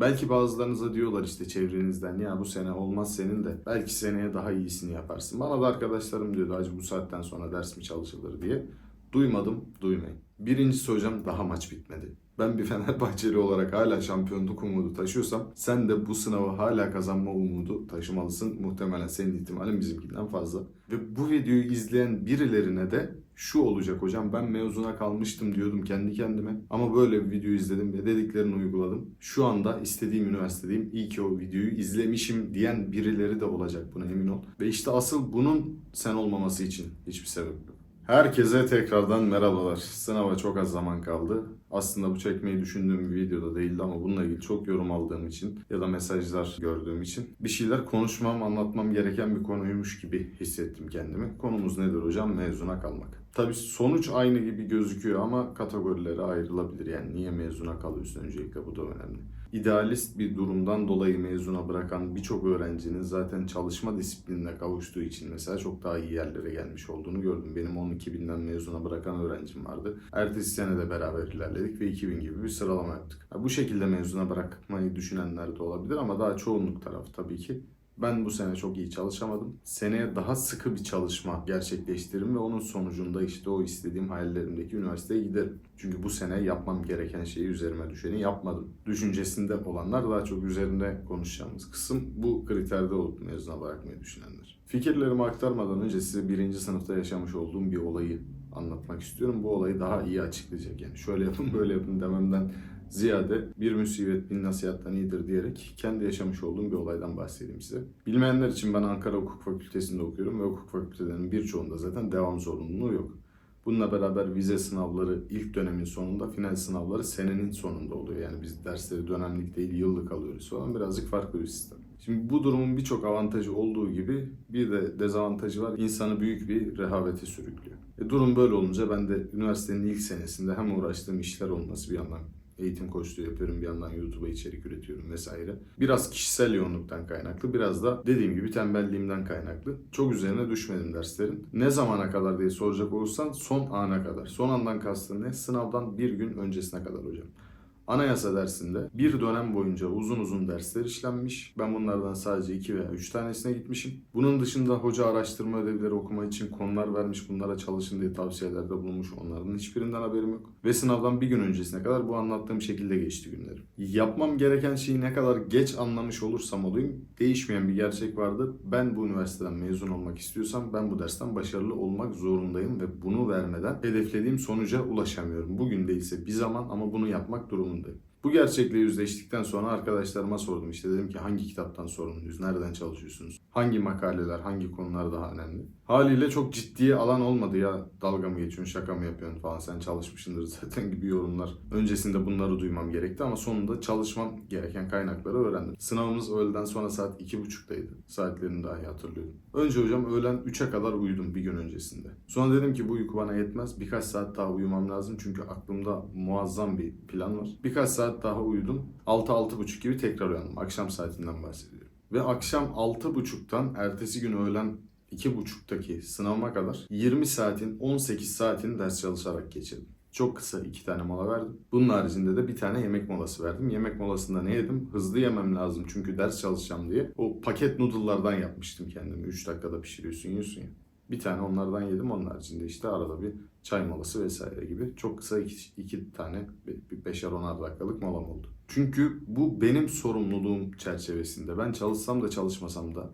Belki bazılarınıza diyorlar işte çevrenizden ya bu sene olmaz senin de belki seneye daha iyisini yaparsın. Bana da arkadaşlarım diyordu acı bu saatten sonra ders mi çalışılır diye. Duymadım, duymayın. Birincisi hocam daha maç bitmedi. Ben bir Fenerbahçeli olarak hala şampiyonluk umudu taşıyorsam sen de bu sınavı hala kazanma umudu taşımalısın. Muhtemelen senin ihtimalin bizimkinden fazla. Ve bu videoyu izleyen birilerine de şu olacak hocam ben mezuna kalmıştım diyordum kendi kendime. Ama böyle bir video izledim ve dediklerini uyguladım. Şu anda istediğim üniversitedeyim. İyi ki o videoyu izlemişim diyen birileri de olacak buna emin ol. Ve işte asıl bunun sen olmaması için hiçbir sebep yok. Herkese tekrardan merhabalar. Sınava çok az zaman kaldı. Aslında bu çekmeyi düşündüğüm bir videoda değildi ama bununla ilgili çok yorum aldığım için ya da mesajlar gördüğüm için bir şeyler konuşmam, anlatmam gereken bir konuymuş gibi hissettim kendimi. Konumuz nedir hocam? Mezuna kalmak. Tabii sonuç aynı gibi gözüküyor ama kategorilere ayrılabilir. Yani niye mezuna kalıyorsun öncelikle bu da önemli. İdealist bir durumdan dolayı mezuna bırakan birçok öğrencinin zaten çalışma disiplinine kavuştuğu için mesela çok daha iyi yerlere gelmiş olduğunu gördüm. Benim 12 binden mezuna bırakan öğrencim vardı. Ertesi sene de beraber ilerledik ve 2000 gibi bir sıralama yaptık. Bu şekilde mezuna bırakmayı düşünenler de olabilir ama daha çoğunluk tarafı tabii ki ben bu sene çok iyi çalışamadım. Seneye daha sıkı bir çalışma gerçekleştiririm ve onun sonucunda işte o istediğim hayallerimdeki üniversiteye giderim. Çünkü bu sene yapmam gereken şeyi üzerime düşeni yapmadım. Düşüncesinde olanlar daha çok üzerinde konuşacağımız kısım bu kriterde olup mezuna bırakmayı düşünenler. Fikirlerimi aktarmadan önce size birinci sınıfta yaşamış olduğum bir olayı anlatmak istiyorum. Bu olayı daha iyi açıklayacak. Yani şöyle yapın böyle yapın dememden ziyade bir musibet bin nasihattan iyidir diyerek kendi yaşamış olduğum bir olaydan bahsedeyim size. Bilmeyenler için ben Ankara Hukuk Fakültesi'nde okuyorum ve hukuk fakültelerinin birçoğunda zaten devam zorunluluğu yok. Bununla beraber vize sınavları ilk dönemin sonunda, final sınavları senenin sonunda oluyor. Yani biz dersleri dönemlik değil yıllık alıyoruz falan birazcık farklı bir sistem. Şimdi bu durumun birçok avantajı olduğu gibi bir de dezavantajı var. İnsanı büyük bir rehavete sürüklüyor. E, durum böyle olunca ben de üniversitenin ilk senesinde hem uğraştığım işler olması bir yandan eğitim koçluğu yapıyorum bir yandan YouTube'a içerik üretiyorum vesaire. Biraz kişisel yoğunluktan kaynaklı biraz da dediğim gibi tembelliğimden kaynaklı. Çok üzerine düşmedim derslerin. Ne zamana kadar diye soracak olursan son ana kadar. Son andan kastım ne? Sınavdan bir gün öncesine kadar hocam. Anayasa dersinde bir dönem boyunca uzun uzun dersler işlenmiş. Ben bunlardan sadece iki veya üç tanesine gitmişim. Bunun dışında hoca araştırma ödevleri okuma için konular vermiş. Bunlara çalışın diye tavsiyelerde bulunmuş. Onların hiçbirinden haberim yok. Ve sınavdan bir gün öncesine kadar bu anlattığım şekilde geçti günlerim. Yapmam gereken şeyi ne kadar geç anlamış olursam olayım değişmeyen bir gerçek vardı. Ben bu üniversiteden mezun olmak istiyorsam ben bu dersten başarılı olmak zorundayım ve bunu vermeden hedeflediğim sonuca ulaşamıyorum. Bugün değilse bir zaman ama bunu yapmak durumundayım. alındı. Bu gerçekle yüzleştikten sonra arkadaşlarıma sordum işte dedim ki hangi kitaptan sorumluyuz, nereden çalışıyorsunuz, hangi makaleler, hangi konular daha önemli. Haliyle çok ciddiye alan olmadı ya dalga mı geçiyorsun, şaka mı yapıyorsun falan sen çalışmışsındır zaten gibi yorumlar. Öncesinde bunları duymam gerekti ama sonunda çalışmam gereken kaynakları öğrendim. Sınavımız öğleden sonra saat 2.30'daydı. Saatlerini dahi hatırlıyorum. Önce hocam öğlen 3'e kadar uyudum bir gün öncesinde. Sonra dedim ki bu uyku bana yetmez. Birkaç saat daha uyumam lazım çünkü aklımda muazzam bir plan var. Birkaç saat daha uyudum. 6-6.30 gibi tekrar uyandım. Akşam saatinden bahsediyorum. Ve akşam 6.30'dan ertesi gün öğlen 2.30'daki sınavıma kadar 20 saatin 18 saatini ders çalışarak geçirdim. Çok kısa iki tane mola verdim. Bunun haricinde de bir tane yemek molası verdim. Yemek molasında ne yedim? Hızlı yemem lazım çünkü ders çalışacağım diye. O paket noodle'lardan yapmıştım kendimi. 3 dakikada pişiriyorsun yiyorsun ya. Bir tane onlardan yedim. Onun haricinde işte arada bir çay molası vesaire gibi. Çok kısa iki, iki tane bir beşer onar dakikalık molam oldu. Çünkü bu benim sorumluluğum çerçevesinde. Ben çalışsam da çalışmasam da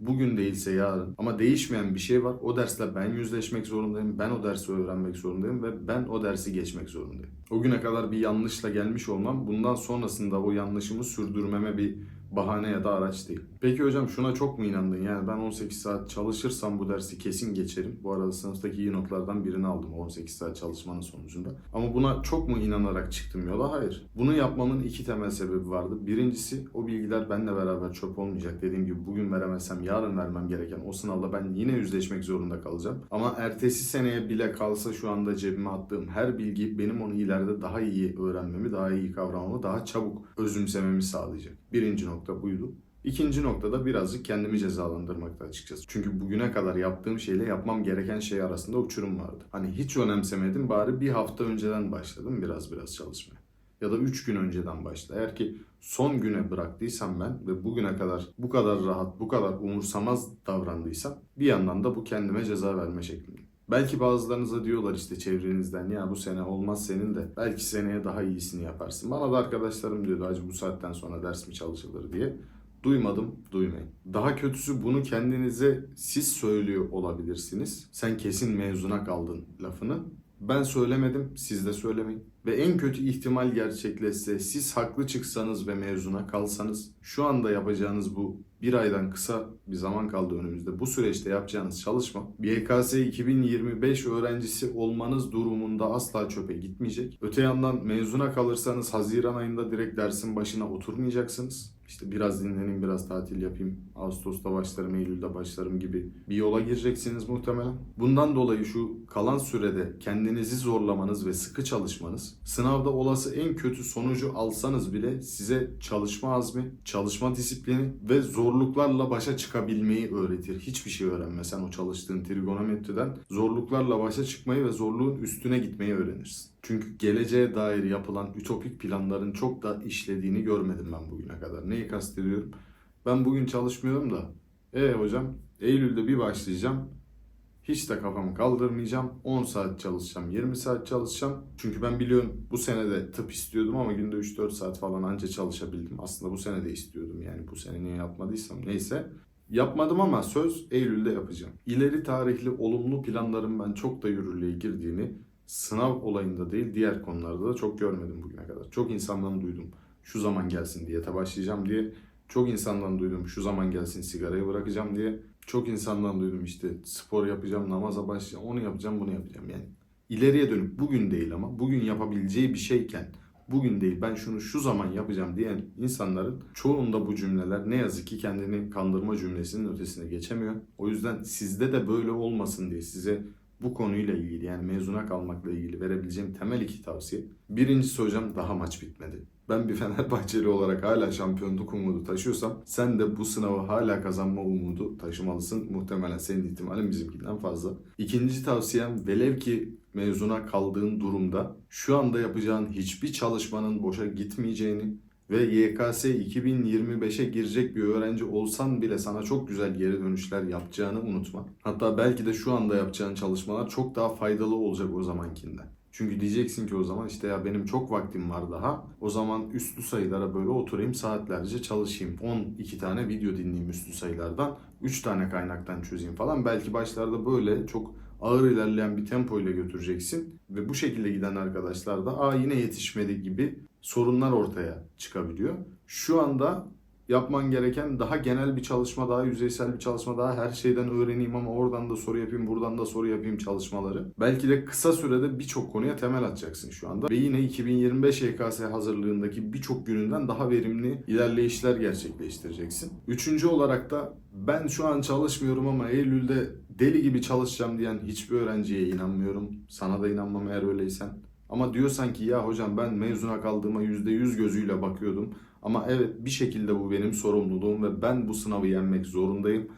bugün değilse yarın ama değişmeyen bir şey var. O dersle ben yüzleşmek zorundayım. Ben o dersi öğrenmek zorundayım ve ben o dersi geçmek zorundayım. O güne kadar bir yanlışla gelmiş olmam bundan sonrasında o yanlışımı sürdürmeme bir bahane ya da araç değil. Peki hocam şuna çok mu inandın? Yani ben 18 saat çalışırsam bu dersi kesin geçerim. Bu arada sınıftaki iyi notlardan birini aldım 18 saat çalışmanın sonucunda. Ama buna çok mu inanarak çıktım yola? Hayır. Bunu yapmamın iki temel sebebi vardı. Birincisi o bilgiler benimle beraber çöp olmayacak. Dediğim gibi bugün veremezsem yarın vermem gereken o sınavla ben yine yüzleşmek zorunda kalacağım. Ama ertesi seneye bile kalsa şu anda cebime attığım her bilgi benim onu ileride daha iyi öğrenmemi, daha iyi kavramamı, daha çabuk özümsememi sağlayacak. Birinci nokta buydu. İkinci noktada birazcık kendimi cezalandırmakta açıkçası. Çünkü bugüne kadar yaptığım şeyle yapmam gereken şey arasında uçurum vardı. Hani hiç önemsemedim bari bir hafta önceden başladım biraz biraz çalışmaya. Ya da 3 gün önceden başla. Eğer ki son güne bıraktıysam ben ve bugüne kadar bu kadar rahat, bu kadar umursamaz davrandıysam bir yandan da bu kendime ceza verme şeklinde. Belki bazılarınıza diyorlar işte çevrenizden ya bu sene olmaz senin de belki seneye daha iyisini yaparsın. Bana da arkadaşlarım diyordu acı bu saatten sonra ders mi çalışılır diye. Duymadım, duymayın. Daha kötüsü bunu kendinize siz söylüyor olabilirsiniz. Sen kesin mezuna kaldın lafını. Ben söylemedim, siz de söylemeyin. Ve en kötü ihtimal gerçekleşse siz haklı çıksanız ve mezuna kalsanız şu anda yapacağınız bu bir aydan kısa bir zaman kaldı önümüzde. Bu süreçte yapacağınız çalışma YKS 2025 öğrencisi olmanız durumunda asla çöpe gitmeyecek. Öte yandan mezuna kalırsanız Haziran ayında direkt dersin başına oturmayacaksınız. İşte biraz dinleneyim, biraz tatil yapayım. Ağustos'ta başlarım, Eylül'de başlarım gibi bir yola gireceksiniz muhtemelen. Bundan dolayı şu kalan sürede kendinizi zorlamanız ve sıkı çalışmanız, sınavda olası en kötü sonucu alsanız bile size çalışma azmi, çalışma disiplini ve zorluklarla başa çıkabilmeyi öğretir. Hiçbir şey öğrenmesen o çalıştığın trigonometriden zorluklarla başa çıkmayı ve zorluğun üstüne gitmeyi öğrenirsin. Çünkü geleceğe dair yapılan ütopik planların çok da işlediğini görmedim ben bugüne kadar. Neyi kastediyorum? Ben bugün çalışmıyorum da. E hocam Eylül'de bir başlayacağım. Hiç de kafamı kaldırmayacağım. 10 saat çalışacağım, 20 saat çalışacağım. Çünkü ben biliyorum bu sene de tıp istiyordum ama günde 3-4 saat falan anca çalışabildim. Aslında bu sene de istiyordum yani bu sene niye yapmadıysam neyse. Yapmadım ama söz Eylül'de yapacağım. İleri tarihli olumlu planların ben çok da yürürlüğe girdiğini sınav olayında değil diğer konularda da çok görmedim bugüne kadar. Çok insandan duydum şu zaman gelsin diyete başlayacağım diye. Çok insandan duydum şu zaman gelsin sigarayı bırakacağım diye. Çok insandan duydum işte spor yapacağım, namaza başlayacağım, onu yapacağım, bunu yapacağım yani. İleriye dönüp bugün değil ama bugün yapabileceği bir şeyken bugün değil ben şunu şu zaman yapacağım diyen insanların çoğunda bu cümleler ne yazık ki kendini kandırma cümlesinin ötesine geçemiyor. O yüzden sizde de böyle olmasın diye size bu konuyla ilgili yani mezuna kalmakla ilgili verebileceğim temel iki tavsiye. Birincisi hocam daha maç bitmedi. Ben bir Fenerbahçeli olarak hala şampiyonluk umudu taşıyorsam sen de bu sınavı hala kazanma umudu taşımalısın. Muhtemelen senin ihtimalin bizimkinden fazla. İkinci tavsiyem velev ki mezuna kaldığın durumda şu anda yapacağın hiçbir çalışmanın boşa gitmeyeceğini ve YKS 2025'e girecek bir öğrenci olsan bile sana çok güzel geri dönüşler yapacağını unutma. Hatta belki de şu anda yapacağın çalışmalar çok daha faydalı olacak o zamankinden. Çünkü diyeceksin ki o zaman işte ya benim çok vaktim var daha. O zaman üstlü sayılara böyle oturayım saatlerce çalışayım. 12 tane video dinleyeyim üstlü sayılardan. 3 tane kaynaktan çözeyim falan. Belki başlarda böyle çok ağır ilerleyen bir tempo ile götüreceksin. Ve bu şekilde giden arkadaşlar da aa yine yetişmedi gibi sorunlar ortaya çıkabiliyor. Şu anda yapman gereken daha genel bir çalışma, daha yüzeysel bir çalışma, daha her şeyden öğreneyim ama oradan da soru yapayım, buradan da soru yapayım çalışmaları. Belki de kısa sürede birçok konuya temel atacaksın şu anda. Ve yine 2025 YKS hazırlığındaki birçok gününden daha verimli ilerleyişler gerçekleştireceksin. Üçüncü olarak da ben şu an çalışmıyorum ama Eylül'de deli gibi çalışacağım diyen hiçbir öğrenciye inanmıyorum. Sana da inanmam eğer öyleysen. Ama diyorsan ki ya hocam ben mezuna kaldığıma %100 gözüyle bakıyordum. Ama evet bir şekilde bu benim sorumluluğum ve ben bu sınavı yenmek zorundayım.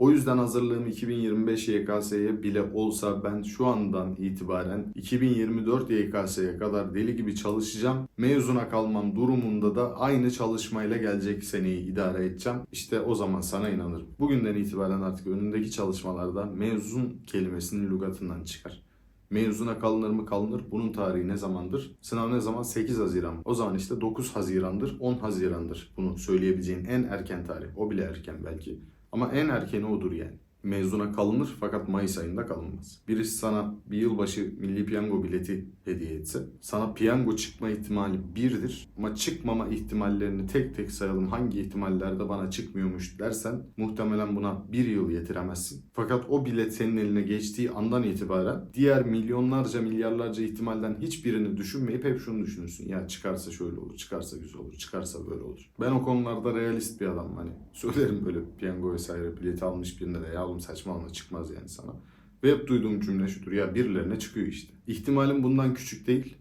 O yüzden hazırlığım 2025 YKS'ye bile olsa ben şu andan itibaren 2024 YKS'ye kadar deli gibi çalışacağım. Mezuna kalmam durumunda da aynı çalışmayla gelecek seneyi idare edeceğim. İşte o zaman sana inanırım. Bugünden itibaren artık önündeki çalışmalarda mezun kelimesinin lügatından çıkar. Mezuna kalınır mı kalınır. Bunun tarihi ne zamandır? Sınav ne zaman? 8 Haziran. O zaman işte 9 Haziran'dır, 10 Haziran'dır. Bunu söyleyebileceğin en erken tarih. O bile erken belki. Ama en erkeni odur yani. Mezuna kalınır fakat Mayıs ayında kalınmaz. Birisi sana bir yılbaşı milli piyango bileti hediye etse sana piyango çıkma ihtimali birdir ama çıkmama ihtimallerini tek tek sayalım hangi ihtimallerde bana çıkmıyormuş dersen muhtemelen buna bir yıl yetiremezsin. Fakat o bilet senin eline geçtiği andan itibaren diğer milyonlarca milyarlarca ihtimalden hiçbirini düşünmeyip hep şunu düşünürsün. Ya çıkarsa şöyle olur, çıkarsa güzel olur, çıkarsa böyle olur. Ben o konularda realist bir adamım hani. Söylerim böyle piyango vesaire bileti almış birine de ya oğlum saçmalama çıkmaz yani sana. Ve hep duyduğum cümle şudur ya birilerine çıkıyor işte. İhtimalim bundan küçük değil.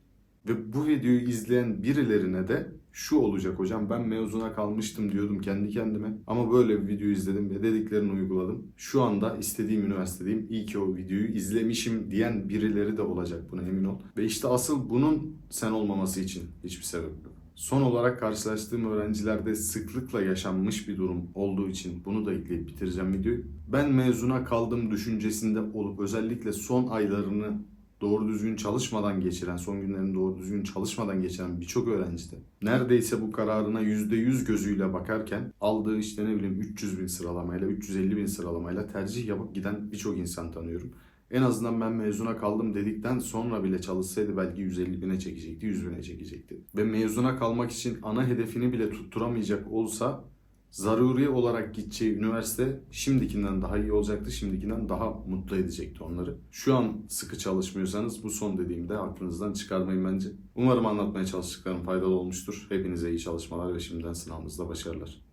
Ve bu videoyu izleyen birilerine de şu olacak hocam ben mezuna kalmıştım diyordum kendi kendime ama böyle bir video izledim ve dediklerini uyguladım. Şu anda istediğim üniversitedeyim. İyi ki o videoyu izlemişim diyen birileri de olacak buna emin ol. Ve işte asıl bunun sen olmaması için hiçbir sebep yok. Son olarak karşılaştığım öğrencilerde sıklıkla yaşanmış bir durum olduğu için bunu da ekleyip bitireceğim videoyu. Ben mezuna kaldım düşüncesinde olup özellikle son aylarını doğru düzgün çalışmadan geçiren, son günlerini doğru düzgün çalışmadan geçiren birçok öğrenci de neredeyse bu kararına %100 gözüyle bakarken aldığı işte ne bileyim 300 bin sıralamayla, 350 bin sıralamayla tercih yapıp giden birçok insan tanıyorum. En azından ben mezuna kaldım dedikten sonra bile çalışsaydı belki 150 bine çekecekti, 100 bine çekecekti. Ve mezuna kalmak için ana hedefini bile tutturamayacak olsa zaruri olarak gideceği üniversite şimdikinden daha iyi olacaktı, şimdikinden daha mutlu edecekti onları. Şu an sıkı çalışmıyorsanız bu son dediğimde aklınızdan çıkarmayın bence. Umarım anlatmaya çalıştıklarım faydalı olmuştur. Hepinize iyi çalışmalar ve şimdiden sınavınızda başarılar.